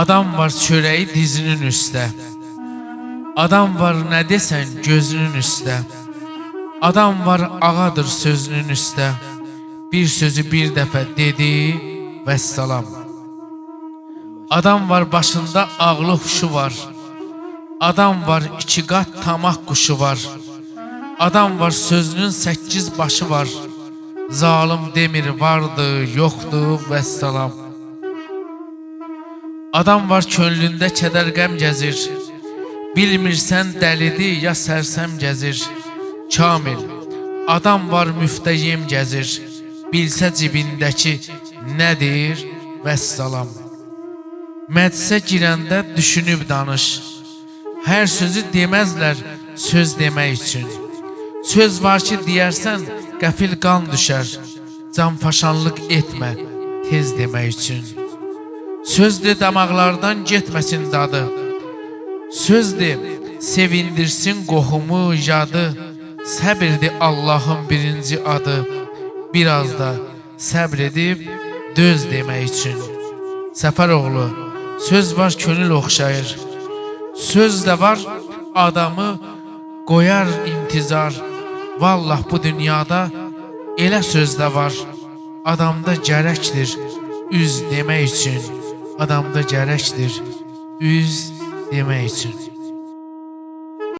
Adam var çöreği dizinin üstə. Adam var nə desən gözünün üstə. Adam var ağadır sözünün üstə. Bir sözü bir dəfə dedi və salam. Adam var başında ağlı huşu var. Adam var iki qat tamaq quşu var. Adam var sözünün səkkiz başı var. Zalim demir vardı, yoxdu və salam. Adam var könlündə kədər qəm gəzir. Bilmirsən dəlidir ya sərsəm gəzir. Kamil, adam var müftəyim gəzir. Bilsə cibindəki nədir və salam. Məclisə girəndə düşünüb danış. Hər sözü deməzlər söz demək üçün. Söz var ki, deyərsən qəfil qan düşər. Canfaşanlıq etmə tez demək üçün. Sözdür damaqlardan getməsin dadı. Sözdür sevindirsin qohumu, yadı. Səbirdir Allahın birinci adı. Biraz da səbr edib döz demək üçün. Səfəroğlu, söz var könül oxşayır. Söz də var adamı qoyar intizar. Vallah bu dünyada elə söz də var. Adamda gərəkdir üz demək üçün. Adamda gərəkdir üz demək üçün.